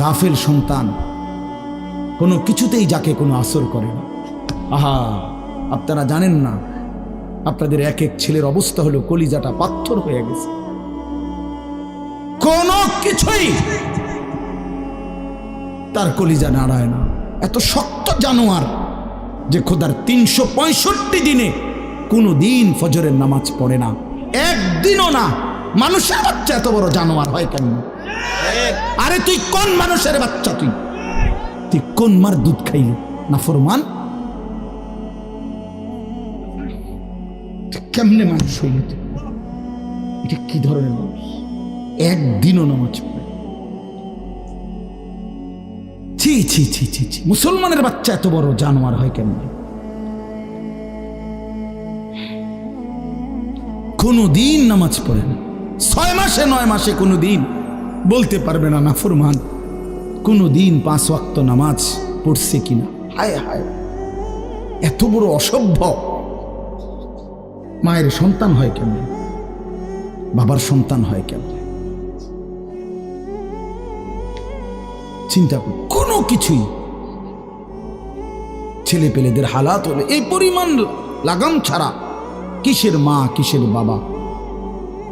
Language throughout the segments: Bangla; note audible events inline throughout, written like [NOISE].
গাফেল সন্তান। কোনো কিছুতেই যাকে কোনো আসর করে না। আহা, আপনারা জানেন না, আপনাদের এক এক ছেলের অবস্থা হলো কলিজাটা পাথর হয়ে গেছে। কোনো কিছুই তার কলিজা নাড়ায় না। এত শক্ত জানোয়ার যে খোদার তিনশো পঁয়ষট্টি দিনে কোনো দিন ফজরের নামাজ পড়ে না। একদিনও না, মানুষের বাচ্চা এত বড় জানোয়ার হয় কেন আরে তুই কোন মানুষের বাচ্চা তুই? তুই কোন মার দুধ খাইলি? না ফরমান? কেমনে মানুষ হইল এটা কি ধরনের মানুষ? একদিনও নামাজ ছি ছি ছি ছি ছি। মুসলমানের বাচ্চা এত বড়, জানোয়ার হয় কেমনে? কোনো দিন নামাজ পড়ে না। ছয় মাসে, নয় মাসে কোনো দিন বলতে পারবে না নাফরমান কোনো দিন পাঁচ ওয়াক্ত নামাজ পড়ছে কিনা। হায় হায়। এত বড় অসভ্য। মায়ের সন্তান হয় কেমন? বাবার সন্তান হয় কেমন? চিন্তা কোনো কিছুই ছেলে পেলেদের হালাত হলে এই পরিমাণ লাগাম ছাড়া কিসের মা, কিসের বাবা?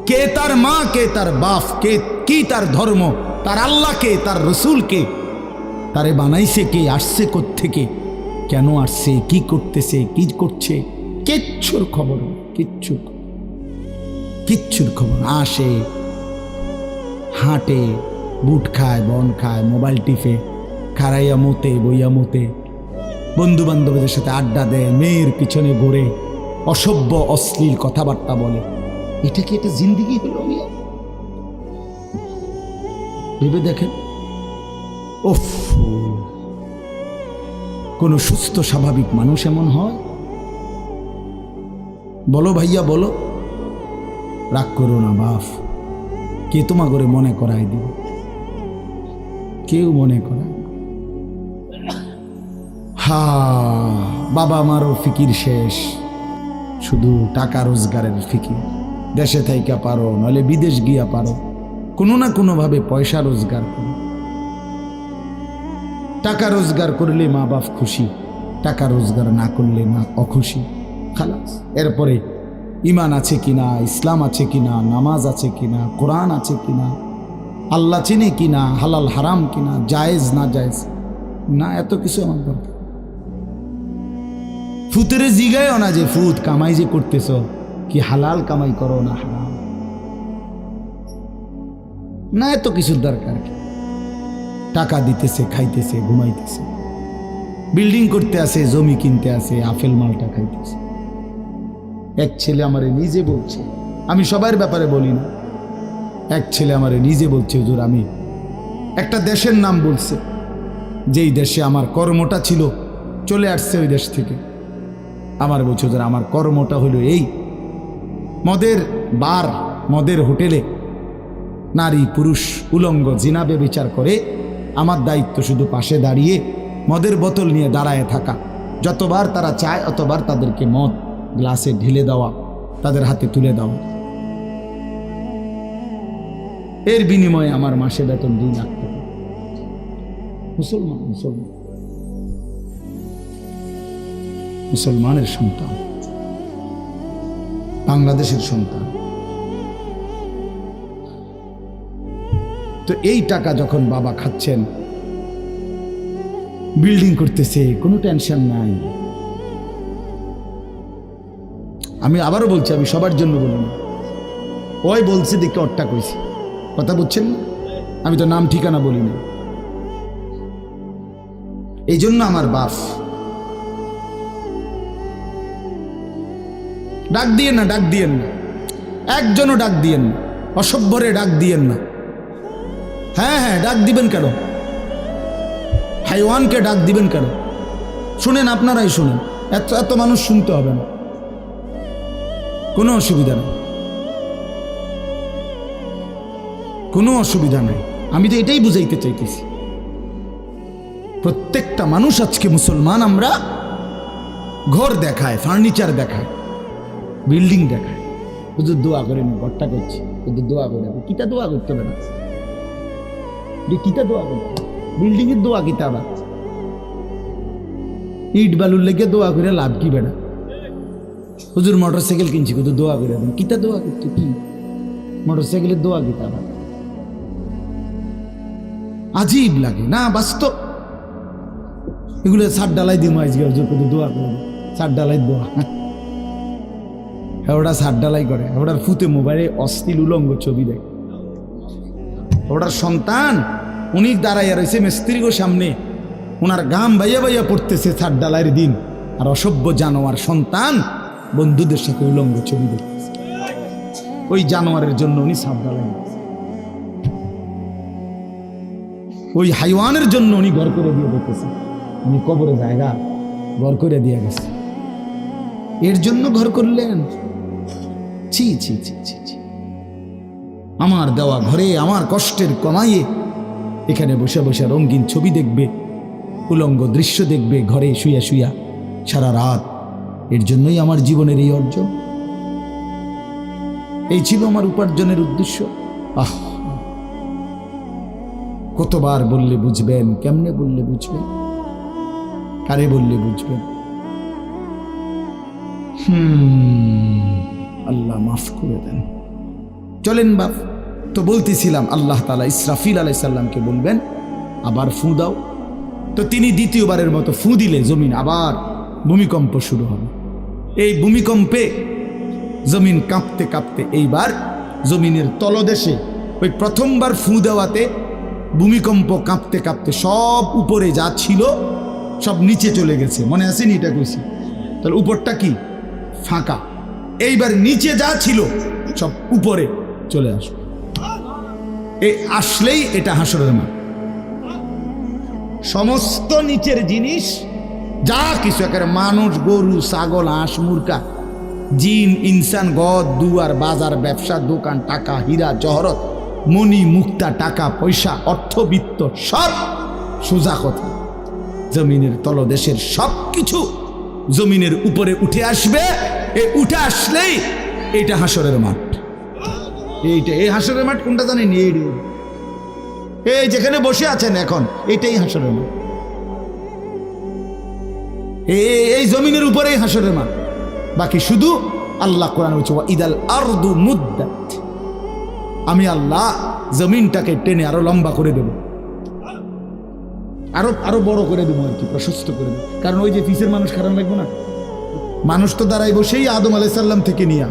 কে তার মা, কে তার বাপ, কে, কি তার ধর্ম, তার আল্লাহকে, তার রসুলকে, তারে বানাইছে কে, আসছে থেকে কেন আসছে, কি করতেছে, কি করছে, কিচ্ছুর খবর কিচ্ছু কিচ্ছুর খবর। আসে, হাঁটে, বুট খায়, বন খায়, মোবাইল টিপে খারাইয়া মতে, বইয়া মতে বন্ধু বান্ধবদের সাথে আড্ডা দেয়, মেয়ের পিছনে ঘোরে, অসভ্য, অশ্লীল কথাবার্তা বলে এটা কি এটা জিন্দিগি হলো? ভেবে দেখেন। কোন সুস্থ, স্বাভাবিক মানুষ এমন হয়? বলো ভাইয়া, বলো। রাগ করো না বাপ কে তোমা করে মনে করায় দিব? কেউ মনে করায় না। হা বাবা আমারও ফিকির শেষ। শুধু টাকা রোজগারের ফিকির। দেশে থাইকা পারো নলে বিদেশ গিয়া পারো। কোনো না কোনোভাবে পয়সা রোজগার করো। টাকা রোজগার করলে মা বাপ খুশি, টাকা রোজগার না করলে মা অখুশি। খালাস, এরপরে ইমান আছে কিনা, ইসলাম আছে কিনা, নামাজ আছে কিনা, কোরআন আছে কিনা, আল্লাহ চিনে কিনা, হালাল হারাম কিনা, জায়েজ না জায়েজ, না এত কিছু আমার দরকার। ফুতেরে জিগায়ও না যে ফুত কামাই যে করতেছ। কি হালাল কামাই করো না হারাম না, এত কিছুর দরকার কি? টাকা দিতেছে, খাইতেছে, ঘুমাইতেছে। বিল্ডিং করতে আসে জমি কিনতে আসে আফেল মালটা খাইতেছে। এক ছেলে আমারে নিজে বলছে, আমি সবার ব্যাপারে বলি না। এক ছেলে আমারে নিজে বলছে, হুজুর, আমি একটা দেশের নাম বলছে, যেই দেশে আমার কর্মটা ছিল, চলে আসছে ওই দেশ থেকে। আমার বলছে, হুজুর, আমার কর্মটা হলো এই মদের বার, মদের হোটেলে নারী, পুরুষ, উলঙ্গ জিনাবে বিচার করে আমার দায়িত্ব শুধু পাশে দাঁড়িয়ে মদের বোতল নিয়ে দাঁড়ায় থাকা। যতবার তারা চায়, অতবার তাদেরকে মদ গ্লাসে ঢেলে দেওয়া, তাদের হাতে তুলে দেওয়া। এর বিনিময়ে আমার মাসে বেতন দুই লাখ টাকা। মুসলমান মুসলমান। মুসলমানের সন্তান। বাংলাদেশের সন্তান। তো এই টাকা যখন বাবা খাচ্ছেন বিল্ডিং করতেছে, কোনো টেনশন নাই। আমি আবারও বলছি, আমি সবার জন্য বলি না। ওই বলছে, দেখে অট্টা কইছি। কথা বুঝছেন? না? আমি তো নাম ঠিকানা বলি না। এই জন্য আমার বাপ ডাক দিয়েন না, ডাক দিয়েন না। একজনও ডাক দিয়েন না। অসভ্যরে ডাক দিয়েন না। হ্যাঁ হ্যাঁ ডাক দিবেন কেন? হাইওয়ানকে ডাক দিবেন কেন? শুনেন, আপনারাই শুনেন। এত এত মানুষ শুনতে হবে না। কোনো অসুবিধা নেই। কোনো অসুবিধা নেই। আমি তো এটাই বুঝাইতে চাইতেছি। প্রত্যেকটা মানুষ আজকে মুসলমান, আমরা ঘর দেখায়, ফার্নিচার দেখায়। বিল্ডিং দেখায়। শুধু দোয়া করে না, ঘরটা করছি। শুধু দোয়া করে কিতা দোয়া করতে না? কিতা দোয়া করতে এর দোয়া কিতা আবার ইট বালুর লেগে দোয়া করে লাভ কি বেড়া? হুজুর মোটর সাইকেল কিনছি, কিন্তু দোয়া করে দেন কিতা দোয়া করতে কি? মোটর সাইকেলের দোয়া কিতা আবার আজীব লাগে। না, বাস্তব। এগুলো সার ডালাই দিম আজকে, হুজুর দোয়া করে দেন সার ডালাই দোয়া। ওটা সার করে ওটার ফুতে মোবাইলে অস্থির উলঙ্গ ছবি দেয়। ওটার সন্তান উনি দাঁড়াইয়া রয়েছে মিস্ত্রিগো সামনে। ওনার গাম বাইয়া বাইয়া পড়তেছে সার ডালাইয়ের দিন। আর অসভ্য জানোয়ার সন্তান বন্ধুদের সাথে উলঙ্গ ছবি দেখতেছে ওই জানোয়ারের জন্য উনি সার ডালাই ওই হাইওয়ানের জন্য উনি ঘর করে দিয়ে দেখতেছে উনি কবরে জায়গা ঘর করে দিয়ে গেছে। এর জন্য ঘর করলেন? ছি ছি ছি ছি ছি। আমার দেওয়া ঘরে আমার কষ্টের কমাইয়ে এখানে বসে বসে রঙিন ছবি দেখবে, উলঙ্গ দৃশ্য দেখবে, ঘরে শুয়া শুয়া সারা রাত। এর জন্যই আমার জীবনের এই অর্জন। এই ছিল আমার উপার্জনের উদ্দেশ্য। আহ! কতবার বললে বুঝবেন, কেমনে বললে বুঝবেন? কারে বললে বুঝবেন? হুম। আল্লাহ মাফ করে দেন। চলেন বাপ, তো বলতেছিলাম, আল্লাহ তালা ইসরাফিল আলাই সাল্লামকে বলবেন, আবার ফু দাও। তো তিনি দ্বিতীয়বারের মতো ফু দিলে জমিন আবার ভূমিকম্প শুরু হবে। এই ভূমিকম্পে জমিন কাঁপতে কাঁপতে এইবার জমিনের তলদেশে ওই প্রথমবার ফু দেওয়াতে ভূমিকম্প কাঁপতে কাঁপতে সব উপরে যা ছিল, সব নিচে চলে গেছে। মনে আসেনি এটা কইছি? তাহলে উপরটা কি? ফাঁকা। এইবার নিচে যা ছিল, সব উপরে চলে আসবে এই আসলেই এটা হাসরের মা সমস্ত নিচের জিনিস, যা কিছু একেবারে মানুষ, গরু, ছাগল, হাঁস মুরকা জিন, ইনসান, গদ, দুয়ার, বাজার, ব্যবসা, দোকান, টাকা, হীরা, জহরত, মণি, মুক্তা, টাকা, পয়সা অর্থবিত্ত সব সোজা কথা। জমিনের তলদেশের সব কিছু জমিনের উপরে উঠে আসবে। উঠে আসলেই এটা হাসরের মাঠ। এইটা, এই হাসরের মাঠ কোনটা জানেন? এই। এই যেখানে বসে আছেন এখন এটাই হাসরের মাঠ। এই জমিনের উপরেই হাসরের মাঠ। বাকি শুধু আল্লাহ কোরআন হচ্ছে ইদাল আরদু মুদ্দাত। আমি আল্লাহ জমিনটাকে টেনে আরও লম্বা করে দেব। আরও আরও বড় করে দেবো আর কি, প্রশস্ত করে দেবো। কারণ ওই যে পিসের মানুষ খারাপ লাগবে না? মানুষ তো দাঁড়াইব সেই আদম আলাইসাল্লাম থেকে নিয়া।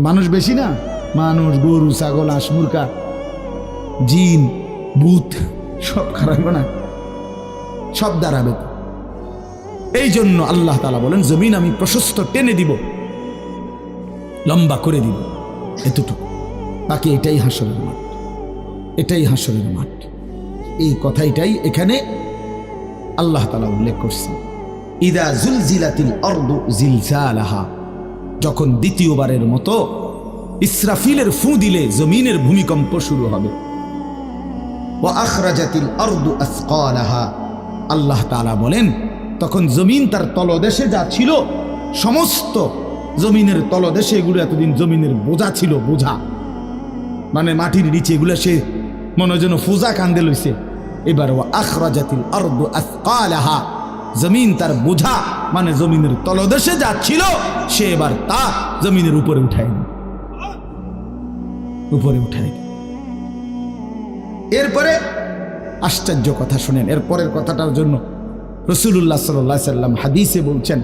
মানুষ বেশি না? মানুষ, গরু, ছাগল, হাঁস মুরকা জিন, ভূত, সব খারাপ না? সব দাঁড়াবে এই জন্য আল্লাহ তালা বলেন, জমিন আমি প্রশস্ত টেনে দিব, লম্বা করে দিব, এতটুকু। বাকি এটাই হাসরের মাঠ। এটাই হাসরের মাঠ। এই কথাইটাই এখানে আল্লাহ তালা উল্লেখ করছে ইদা জুলজিলাতিল অর্দু জিলজালাহা। যখন দ্বিতীয়বারের মতো ইসরাফিলের ফু দিলে জমিনের ভূমিকম্প শুরু হবে। ও আখরাজাতিল অর্দু আসকালাহা। আল্লাহ তালা বলেন, তখন জমিন তার তলদেশে যা ছিল, সমস্ত জমিনের তলদেশে এগুলো এতদিন জমিনের বোঝা ছিল, বোঝা। মানে মাটির নিচে এগুলো সে মনে যেন ফুজা কান্দে লইছে। এবার ও আখরাজাতিল অর্দু আসকালাহা। জমিন তার বোঝা মানে জমিনের তলদেশে যা ছিল, সে এবার তা জমিনের উপরে উঠায় নি। উপরে উঠায় নি। এরপরে আশ্চর্য কথা শোনেন। এরপরের কথাটার জন্য রসুল্লাহ সাল্লাহ সাল্লাম হাদিসে বলছেন,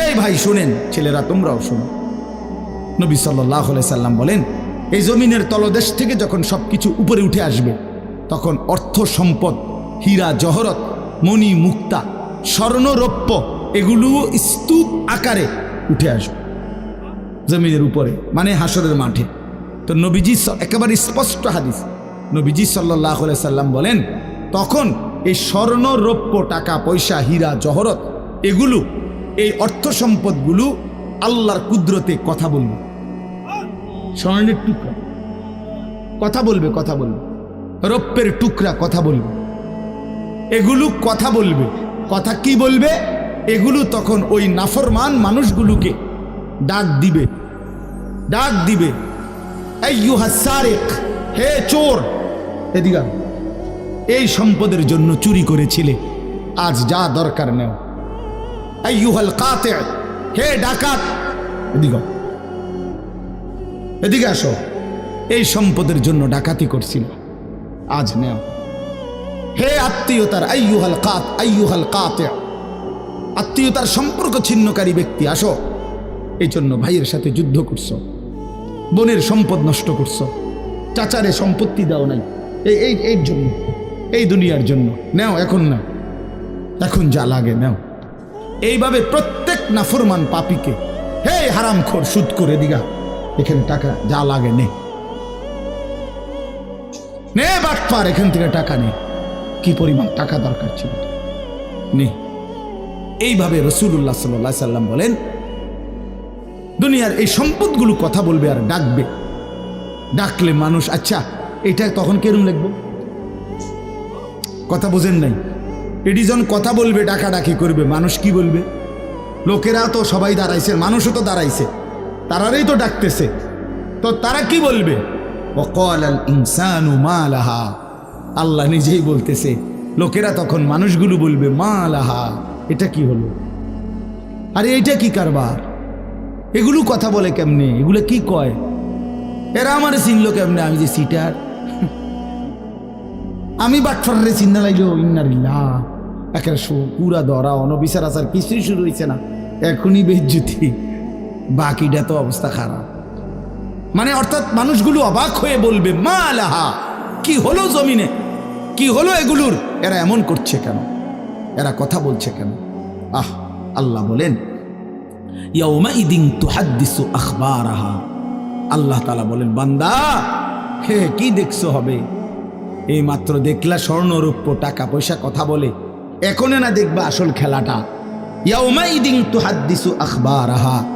এই ভাই, শোনেন, ছেলেরা, তোমরাও শোনো। নবী সাল্লাহ সাল্লাম বলেন, এই জমিনের তলদেশ থেকে যখন সব কিছু উপরে উঠে আসবে, তখন অর্থ সম্পদ হীরা, জহরত মণি মুক্তা স্বর্ণরৌপ্য, এগুলো স্তূপ আকারে উঠে আসবে জমিনের উপরে মানে হাসরের মাঠে। তো নবীজি একেবারে স্পষ্ট হাদিস। নবীজি সাল্লাহ সাল্লাম বলেন, তখন এই স্বর্ণ রৌপ্য টাকা, পয়সা, হীরা, জহরত, এগুলো, এই অর্থ সম্পদগুলো আল্লাহর কুদরতে কথা বলবে। স্বর্ণের টুকরা। কথা বলবে কথা বলবে। রৌপ্যের টুকরা, কথা বলবে। এগুলো কথা বলবে। কথা কি বলবে? এগুলো তখন ওই নাফরমান মানুষগুলোকে ডাক দিবে। ডাক দিবে। হে চোর! এই সম্পদের জন্য চুরি করেছিলে। আজ যা দরকার নেও। আইয়ুহাল কাতে, হে ডাকাত! এদিকে এদিকে আসো। এই সম্পদের জন্য ডাকাতি করছিল। আজ নেও। হে আত্মীয়তার, আইয়ুহাল কাত, আইয়ুহাল কাতে। আত্মীয়তার সম্পর্ক ছিন্নকারী ব্যক্তি, আসো। এই জন্য ভাইয়ের সাথে যুদ্ধ করছ। বোনের সম্পদ নষ্ট করছ। চাচারে সম্পত্তি দাও নাই। এই এই এই জন্য, এই দুনিয়ার জন্য। নেও, এখন না এখন যা লাগে নেও। এইভাবে প্রত্যেক নাফরমান পাপিকে, হে হারাম খোর, সুদ করে দিগা। এখানে টাকা যা লাগে নে বাটপার, এখান থেকে টাকা নে। কি পরিমাণ টাকা দরকার ছিল? নে। এইভাবে রসুল্লাহ সাল্লাহ সাল্লাম বলেন, দুনিয়ার এই সম্পদগুলো কথা বলবে আর ডাকবে। ডাকলে মানুষ আচ্ছা এটা তখন কেরম লিখব? কথা বোঝেন নাই। এটি যখন কথা বলবে ডাকা ডাকি করবে, মানুষ কি বলবে? লোকেরা তো সবাই দাঁড়াইছে, মানুষও তো দাঁড়াইছে, তারারই তো ডাকতেছে। তো তারা কি বলবে? অকল আল ইনসানু আল্লাহ নিজেই বলতেছে, লোকেরা তখন মানুষগুলো বলবে, মা লাহা, এটা কি হলো? আরে, এটা কি কারবার? এগুলো কথা বলে কেমনে? এগুলো কি কয়? এরা আমার চিনলো কেমনে? আমি যে সিটার। [LAUGHS] আমি বাটফারে চিন্না লাগল ইন্নারিল্লা শো পুরা ধরা, অনবিচার আচার, কিছুই শুরু হয়েছে না। এখনই বেজ্জুতি। বাকিটা তো অবস্থা খারাপ। মানে অর্থাৎ মানুষগুলো অবাক হয়ে বলবে, মা আলাহা কি হলো জমিনে? কি হলো এগুলোর? এরা এমন করছে কেন? এরা কথা বলছে কেন? আহ, আল্লাহ বলেন আল্লাহ তাআলা বলেন, বান্দা, হে, কি দেখছ হবে? এই মাত্র দেখলা স্বর্ণরূপ্য টাকা পয়সা কথা বলে। এখনে না দেখবা আসল খেলাটা। ইয়াউমাইদিন তুহাদ্দিসু আখবারাহা।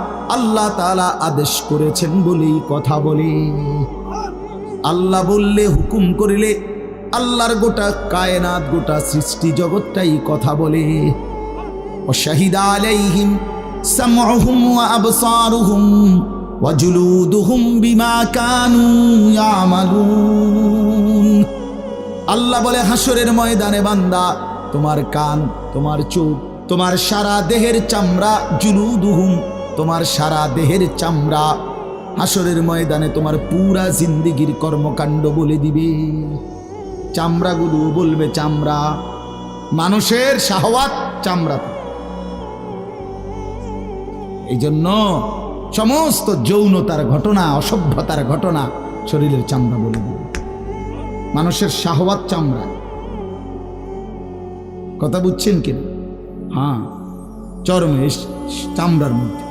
আল্লাহ তালা আদেশ করেছেন বলেই কথা বলে। আল্লাহ বললে হুকুম করিলে আল্লাহর গোটা কায়নাত, গোটা সৃষ্টি জগৎটাই কথা বলে। ওয়া বিমা আল্লাহ বলে হাসরের ময়দানে বান্দা, তোমার কান, তোমার চোখ, তোমার সারা দেহের চামড়া জুলুদুহুম। তোমার সারা দেহের চামড়া হাসরের ময়দানে তোমার পুরা জিন্দিগির কর্মকাণ্ড বলে দিবে। চামড়াগুলো বলবে চামড়া, মানুষের শাহওয়াত চামড়া। এই জন্য সমস্ত যৌনতার ঘটনা, অসভ্যতার ঘটনা শরীরের চামড়া বলে দিবে। মানুষের শাহওয়াত চামড়া। কথা বুঝছেন কিনা? হ্যাঁ চরমে চামড়ার মধ্যে।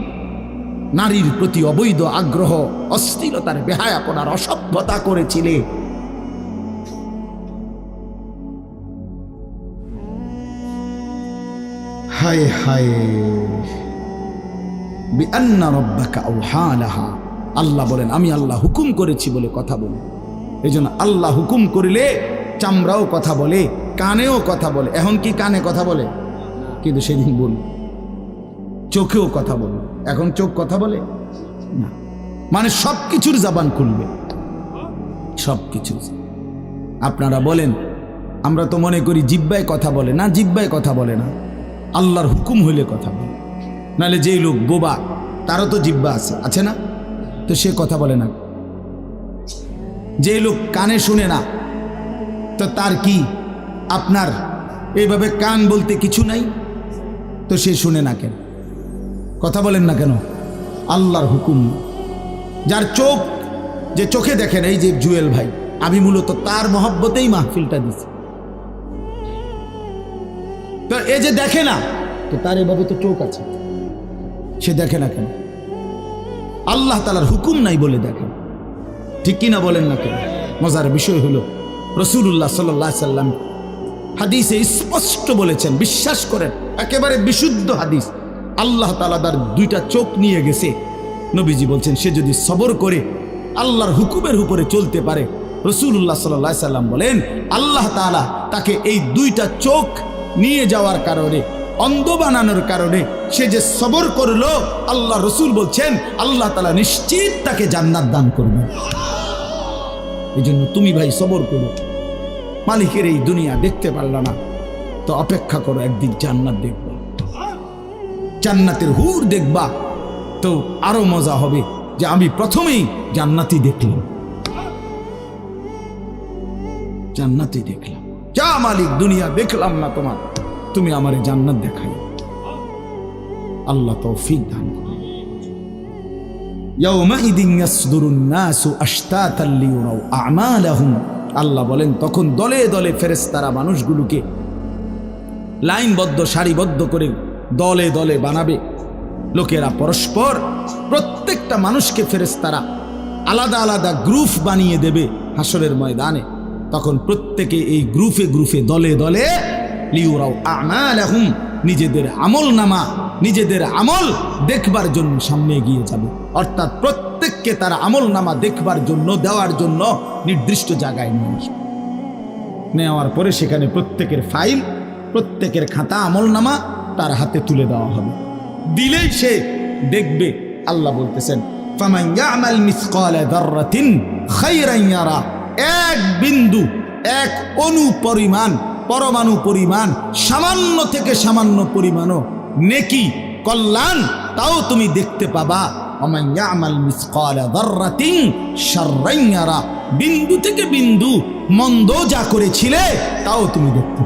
নারীর প্রতি অবৈধ আগ্রহ, অস্থিরতার বেহায়াপনার অসভ্যতা করেছিলে। হায় হায়। রব্বাকা আল্লাহ বলেন, আমি আল্লাহ হুকুম করেছি বলে কথা বলি। এই জন্য আল্লাহ হুকুম করিলে চামড়াও কথা বলে, কানেও কথা বলে। এখন কি কানে কথা বলে? কিন্তু সেদিন বল। চোখেও কথা বলে। এখন চোখ কথা বলে? না। মানে সব কিছুর জাবান খুলবে। সব কিছু আপনারা বলেন, আমরা তো মনে করি জিব্বায় কথা বলে না, জিব্বায় কথা বলে না। আল্লাহর হুকুম হইলে কথা বলে। নাহলে যেই লোক বোবা, তারও তো জিব্বা আছে আছে না? তো সে কথা বলে না। যে লোক কানে শুনে না, তো তার কি? আপনার এইভাবে কান বলতে কিছু নাই? তো সে শুনে না কেন? কথা বলেন না কেন? আল্লাহর হুকুম। যার চোখ, যে চোখে দেখেন, এই যে জুয়েল ভাই, আমি মূলত তার মহব্বতেই মাহফিলটা দিছি। তো এ যে দেখে না, তো তার এভাবে তো চোখ আছে। সে দেখে না কেন? আল্লাহ তালার হুকুম নাই বলে দেখেন ঠিক কিনা বলেন না কেন? মজার বিষয় হলো রসুল্লাহ সাল্লাহ সাল্লাম হাদিসে স্পষ্ট বলেছেন, বিশ্বাস করেন, একেবারে বিশুদ্ধ হাদিস। আল্লাহ তালা তার দুইটা চোখ নিয়ে গেছে। নবীজি বলছেন, সে যদি সবর করে, আল্লাহর হুকুমের উপরে চলতে পারে রসুল্লাহ সাল্লাহ সাল্লাম বলেন, আল্লাহ তালা তাকে এই দুইটা চোখ নিয়ে যাওয়ার কারণে, অন্ধ বানানোর কারণে সে যে সবর করল, আল্লাহ রসুল বলছেন, আল্লাহ তালা নিশ্চিত তাকে জান্নাত দান করবে এই জন্য তুমি ভাই সবর করো। মালিকের এই দুনিয়া দেখতে পারল না। তো অপেক্ষা করো, একদিন জান্নাত দেখবা। জান্নাতের হুর দেখবা, তো আরও মজা হবে যে আমি প্রথমেই জান্নাতি দেখলাম। জান্নাতি দেখলাম। যা মালিক, দুনিয়া দেখলাম না তোমার, তুমি আমার জান্নাত দেখাই। আল্লাহ তৌফিক দান আল্লাহ বলেন, তখন দলে দলে ফেরেস্তারা মানুষগুলোকে লাইনবদ্ধ, সারিবদ্ধ করে দলে দলে বানাবে। লোকেরা পরস্পর প্রত্যেকটা মানুষকে ফেরেস্তারা আলাদা আলাদা গ্রুপ বানিয়ে দেবে হাসরের ময়দানে। তখন প্রত্যেকে এই গ্রুপে গ্রুপে দলে দলে লিউরাও আমালাহুম, নিজেদের আমল নামা, নিজেদের আমল দেখবার জন্য সামনে এগিয়ে যাবে। অর্থাৎ প্রত্যেককে তার আমল নামা দেখবার জন্য, দেওয়ার জন্য নির্দিষ্ট জায়গায় নিয়ে আসবে। নেওয়ার পরে সেখানে প্রত্যেকের ফাইল, প্রত্যেকের খাতা, আমল নামা তার হাতে তুলে দেওয়া হবে। দিলেই সে দেখবে, আল্লাহ বলতেছেন এক বিন্দু, এক অনু পরিমাণ, পরমাণু পরিমাণ, সামান্য থেকে সামান্য পরিমাণও নেকি, কল্যাণ, তাও তুমি দেখতে পাবা। বিন্দু থেকে বিন্দু মন্দ যা করেছিলে, তাও তুমি দেখতে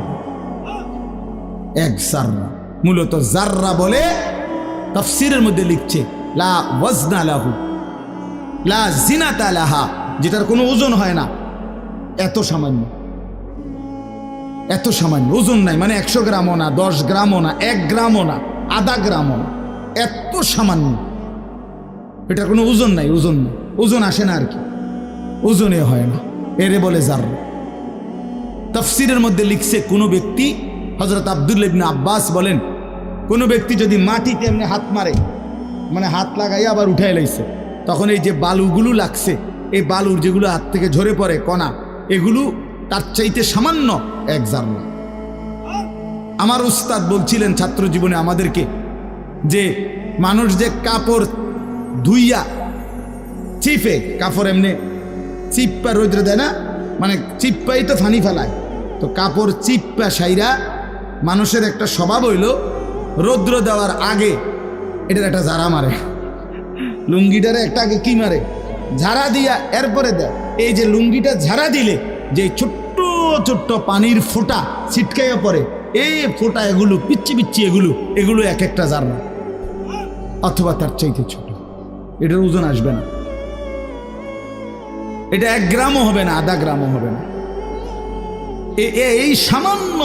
এক সাররা। মূলত জাররা বলে, তফসিরের মধ্যে লিখছে, লা ওয়াজনা লাহু, লা জিনাতা লাহা, যেটার কোনো ওজন হয় না। এত সামান্য। এত সামান্য। ওজন নাই মানে একশো গ্রামও না, দশ গ্রামও না, এক গ্রামও না, আধা গ্রামও না। এত সামান্য। এটার কোনো ওজন নাই, ওজন ওজন আসে না আর কি। ওজনে হয় না। এরে বলে জাররা তফসিরের মধ্যে লিখছে কোনো ব্যক্তি হজরত আব্দুল ইবনে আব্বাস বলেন কোনো ব্যক্তি যদি মাটিতে এমনি হাত মারে মানে হাত লাগাইয়া আবার উঠাই লাইছে, তখন এই যে বালুগুলো লাগছে, এই বালুর যেগুলো হাত থেকে ঝরে পড়ে কণা, এগুলো তার চাইতে সামান্য এক জারলা আমার উস্তাদ বলছিলেন ছাত্র জীবনে আমাদেরকে যে মানুষ যে কাপড় ধুইয়া চিপে, কাপড় এমনি চিপ্পা রৌদ্র দেয় না মানে চিপ্পাই তো ফানি ফেলায়। তো কাপড় চিপ্পা সাইরা মানুষের একটা স্বভাব হইল রৌদ্র দেওয়ার আগে এটার একটা ঝাড়া মারে। লুঙ্গিটারে একটা আগে কি মারে? ঝাড়া দিয়া এরপরে দেয় এই যে লুঙ্গিটা ঝাড়া দিলে যে ছোট্ট ছোট্ট পানির ফোঁটা ছিটকাইয়া পড়ে, এই ফোঁটা এগুলো পিচ্ছি পিচ্ছি এগুলো এগুলো এক একটা জারনা অথবা তার চাইতে ছোট। এটার ওজন আসবে না। এটা এক গ্রামও হবে না, আধা গ্রামও হবে না। এই সামান্য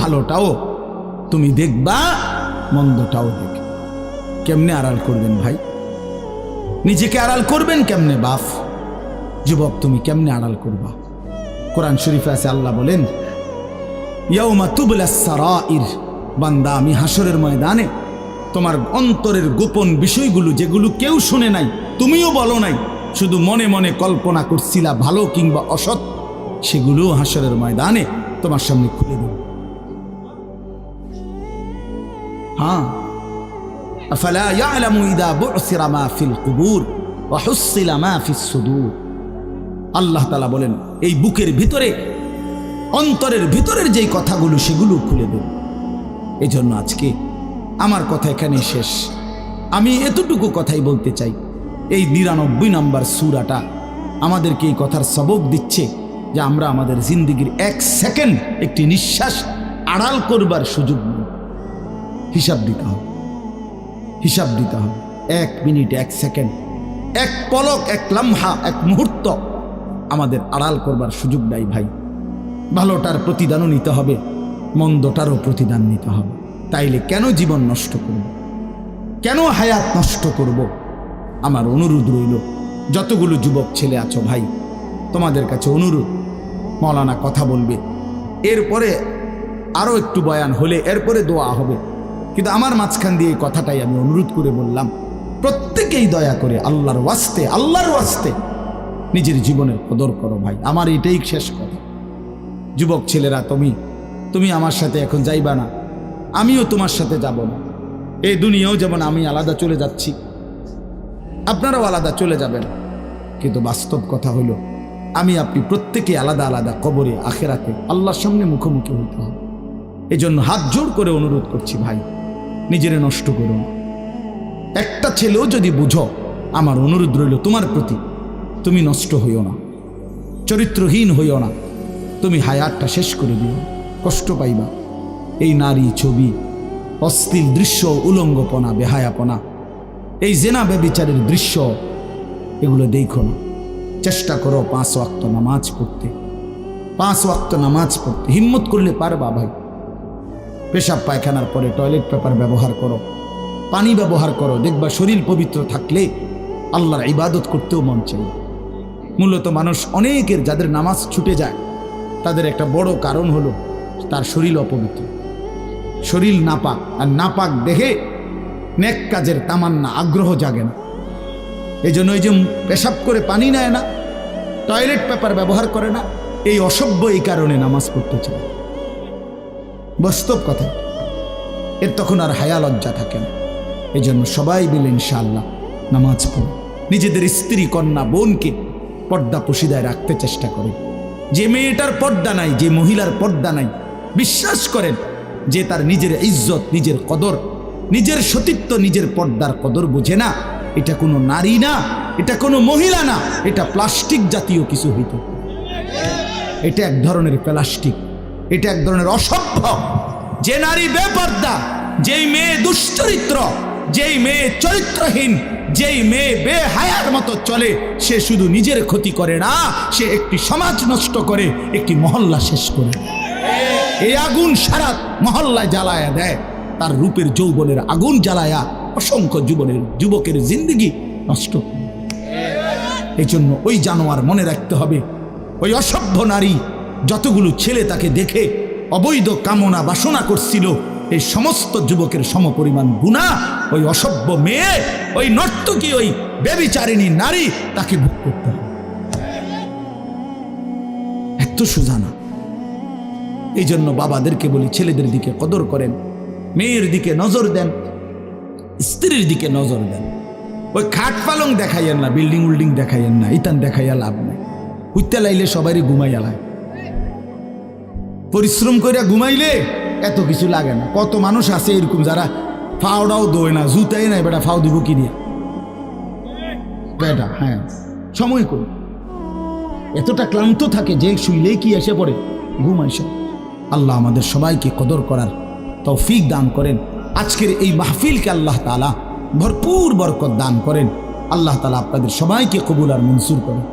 ভালোটাও তুমি দেখবা, মন্দটাও দেখে। কেমনে আড়াল করবেন ভাই? নিজেকে আড়াল করবেন কেমনে বাফ যুবক, তুমি কেমনে আড়াল করবা? কোরআন শরীফে আছে, আল্লাহ বলেন, ইয়াউমা তুবলা সারাইর। বান্দা, আমি হাসরের ময়দানে, তোমার অন্তরের গোপন বিষয়গুলো যেগুলো কেউ শুনে নাই, তুমিও বলো নাই, শুধু মনে মনে কল্পনা করছিলা ভালো কিংবা অসৎ সেগুলো হাসরের ময়দানে তোমার সামনে খুলে দেব। হ্যাঁ أفلا يعلم إذا بعثر ما في القبور وحصل ما في الصدور আল্লাহ তালা বলেন এই বুকের ভিতরে অন্তরের ভিতরের যেই কথাগুলো সেগুলো খুলে দেব এই জন্য আজকে আমার কথা এখানে শেষ আমি এতটুকু কথাই বলতে চাই এই নিরানব্বই নাম্বার সুরাটা আমাদেরকে এই কথার সবক দিচ্ছে যে আমরা আমাদের জিন্দিগির এক সেকেন্ড একটি নিঃশ্বাস আড়াল করবার সুযোগ নেই হিসাব দিতে হবে। হিসাব দিতে হবে। এক মিনিট, এক সেকেন্ড, এক পলক, এক লাম্হা, এক মুহূর্ত আমাদের আড়াল করবার সুযোগ নাই ভাই। ভালোটার প্রতিদানও নিতে হবে, মন্দটারও প্রতিদান নিতে হবে। তাইলে কেন জীবন নষ্ট করব? কেন হায়াত নষ্ট করব? আমার অনুরোধ রইল, যতগুলো যুবক ছেলে আছো ভাই, তোমাদের কাছে অনুরোধ, মৌলানা কথা বলবে। এরপরে আরও একটু বয়ান হলে এরপরে দোয়া হবে। কিন্তু আমার মাঝখান দিয়ে কথাটাই আমি অনুরোধ করে বললাম, প্রত্যেকেই দয়া করে আল্লাহর ওয়াস্তে আল্লাহর ওয়াস্তে নিজের জীবনের কদর করো ভাই। আমার এটাই শেষ কথা। যুবক ছেলেরা, তুমি তুমি আমার সাথে এখন যাইবা না। আমিও তোমার সাথে যাব না। এই দুনিয়াও যেমন আমি আলাদা চলে যাচ্ছি, আপনারাও আলাদা চলে যাবেন। কিন্তু বাস্তব কথা হলো, আমি আপনি প্রত্যেকে আলাদা আলাদা কবরে, আখেরাতে আল্লাহর সামনে মুখোমুখি হইতে হবে। এই জন্য হাত জোর করে অনুরোধ করছি ভাই নিজেরে নষ্ট করুন একটা ছেলেও যদি বুঝো, আমার অনুরোধ রইল তোমার প্রতি, তুমি নষ্ট হইও না, চরিত্রহীন হইও না, তুমি হায়াতটা শেষ করে দিও, কষ্ট পাইবা। এই নারী ছবি অশ্লীল দৃশ্য, উলঙ্গপনা, বেহায়াপনা, এই জেনা ব্যবিচারের দৃশ্য, এগুলো দেখো না। চেষ্টা করো পাঁচ ওয়াক্ত নামাজ পড়তে, পাঁচ ওয়াক্ত নামাজ পড়তে। হিম্মত করলে পারবা ভাই। পেশাব পায়খানার পরে টয়লেট পেপার ব্যবহার করো, পানি ব্যবহার করো, দেখবা শরীর পবিত্র থাকলে আল্লাহর ইবাদত করতেও মন চাই মূলত মানুষ অনেকের যাদের নামাজ ছুটে যায়, তাদের একটা বড় কারণ হলো তার শরীর অপবিত্র। শরীর নাপাক, আর নাপাক দেখে নেক কাজের তামান্না, আগ্রহ জাগে না। এই জন্য ওই যে পেশাব করে পানি নেয় না, টয়লেট পেপার ব্যবহার করে না, এই অসভ্য এই কারণে নামাজ পড়তে চায়। বাস্তব কথা। এর তখন আর হায়া লজ্জা থাকে না। এই জন্য সবাই মিলে ইনশাআল্লাহ নামাজ পড়ে। নিজেদের স্ত্রী, কন্যা, বোনকে পর্দা পশিদায় রাখতে চেষ্টা করে। যে মেয়েটার পর্দা নাই, যে মহিলার পর্দা নাই, বিশ্বাস করেন যে তার নিজের ইজ্জত, নিজের কদর, নিজের সতীত্ব, নিজের পর্দার কদর বোঝে না। এটা কোনো নারী না, এটা কোনো মহিলা না, এটা প্লাস্টিক জাতীয় কিছু হইতে। এটা এক ধরনের প্লাস্টিক। এটা এক ধরনের অসভ্য। যে নারী বেপর্দা, যেই মেয়ে দুশ্চরিত্র, যেই মেয়ে চরিত্রহীন, যেই মেয়ে বেহায়ার মতো চলে, সে শুধু নিজের ক্ষতি করে না, সে একটি সমাজ নষ্ট করে, একটি মহল্লা শেষ করে এই আগুন সারা মহল্লায় জ্বালায়া দেয়। তার রূপের যৌবনের আগুন জ্বালায়া অসংখ্য যুবনের, যুবকের জিন্দগি নষ্ট। এই জন্য ওই জানোয়ার মনে রাখতে হবে, ওই অসভ্য নারী যতগুলো ছেলে তাকে দেখে অবৈধ কামনা বাসনা করছিল, এই সমস্ত যুবকের সমপরিমাণ গুণা, ওই অসভ্য মেয়ে, ওই নর্তকী, ওই বেবিচারিণী নারী তাকে ভোগ করতে এত সুজানা। এই জন্য বাবাদেরকে বলি, ছেলেদের দিকে কদর করেন, মেয়ের দিকে নজর দেন, স্ত্রীর দিকে নজর দেন। ওই খাট পালং দেখাইয়েন না, বিল্ডিং উল্ডিং দেখাইয়েন না, ইতান দেখাইয়া লাভ নাই। উঠতে লাইলে সবারই ঘুমাইয়া লাগে। পরিশ্রম করিয়া ঘুমাইলে এত কিছু লাগে না। কত মানুষ আছে এরকম যারা ফাওটাও দোয় না, জুতাই নাই, বেটা ফাও দিব কি দিয়া? বেটা হ্যাঁ সময় করুন এতটা ক্লান্ত থাকে যে শুইলে কি এসে পড়ে? ঘুম এসে আল্লাহ আমাদের সবাইকে কদর করার তৌফিক দান করেন। আজকের এই মাহফিলকে আল্লাহ তালা ভরপুর বরকত দান করেন। আল্লাহ তালা আপনাদের সবাইকে কবুল আর মনসুর করেন